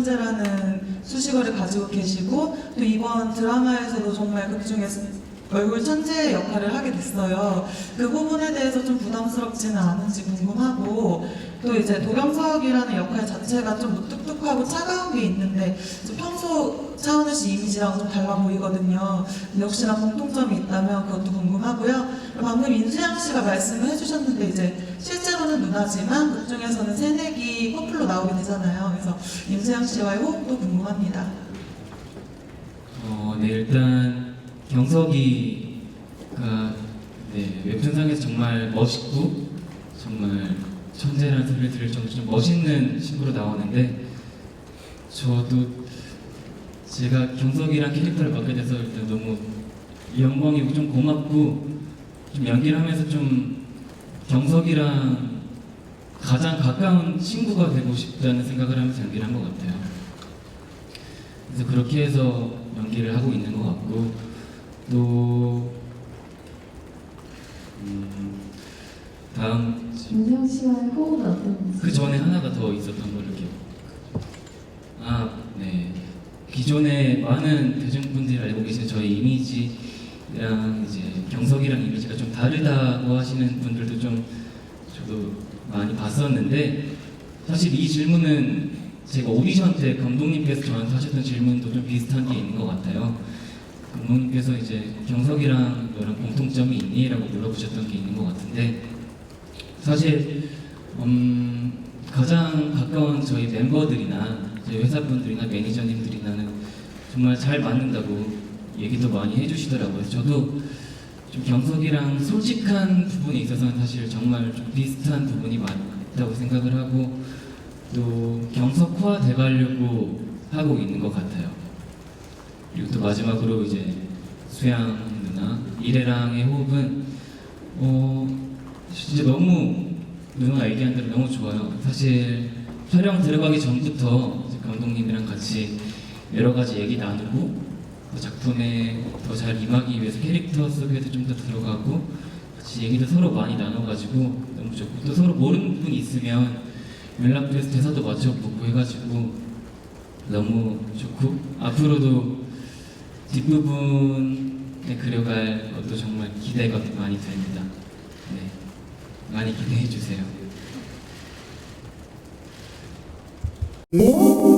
천재라는 수식어를 가지고 계시고 또 이번 드라마에서도 정말 극중에서 얼굴 천재 역할을 하게 됐어요. 그 부분에 대해서 좀 부담스럽지는 않은지 궁금하고 또 이제 도경석이라는 역할 자체가 좀 무뚝뚝하고 차가운 게 있는데 좀 평소 차은우 씨 이미지랑 좀 달라 보이거든요. 혹시나 공통점이 있다면 그것도 궁금하고요. 방금 인수양 씨가 말씀을 해주셨는데 이제 실제로는 누나지만 극중에서는 새내기 커플로 나오게 되잖아요. 그래서 임수양 씨와의 호흡도 궁금합니다. 어, 네 일단 경석이가 네, 웹툰상에서 정말 멋있고 정말 천재라는 소리를 들을 정도로 좀 멋있는 친구로 나오는데 저도 제가 경석이란 캐릭터를 맡게 돼서 일단 너무 영광이고 좀 고맙고 좀 연기를 하면서 좀 경석이랑 가장 가까운 친구가 되고 싶다는 생각을 하면서 연기를 한 것 같아요. 그래서 그렇게 해서 연기를 하고 있는 것 같고 또 음, 다음 윤세영 씨와의 호흡은 어떤지? 그 전에 하나가 더 있었던 걸로 기억. 아, 네. 기존에 많은 대중분들이 알고 계신 저희 이미지랑 이제 경석이랑 이미지가 좀 다르다고 하시는 분들도 좀 저도 많이 봤었는데 사실 이 질문은 제가 오디션 때 감독님께서 저한테 하셨던 질문도 좀 비슷한 게 있는 것 같아요. 감독님께서 이제 경석이랑 너랑 공통점이 있니? 라고 물어보셨던 게 있는 것 같은데 사실 음, 가장 가까운 저희 멤버들이나 저희 회사분들이나 매니저님들이나는 정말 잘 맞는다고 얘기도 많이 해주시더라고요. 저도 좀 경석이랑 솔직한 부분에 있어서는 사실 정말 좀 비슷한 부분이 많다고 생각을 하고 또 경석화 돼가려고 하고 있는 것 같아요. 그리고 또 마지막으로 이제 수양 누나 이래랑의 호흡은 어 진짜 너무 누나가 얘기한 대로 너무 좋아요. 사실 촬영 들어가기 전부터 감독님이랑 같이 여러 가지 얘기 나누고 그 작품에 더 잘 임하기 위해서 캐릭터 속에도 좀 더 들어가고 같이 얘기도 서로 많이 나눠가지고 너무 좋고 또 서로 모르는 부분이 있으면 연락도 해서 대사도 맞춰보고 해가지고 너무 좋고 앞으로도 뒷부분에 그려갈 것도 정말 기대가 많이 됩니다. 네, 많이 기대해 주세요. 오!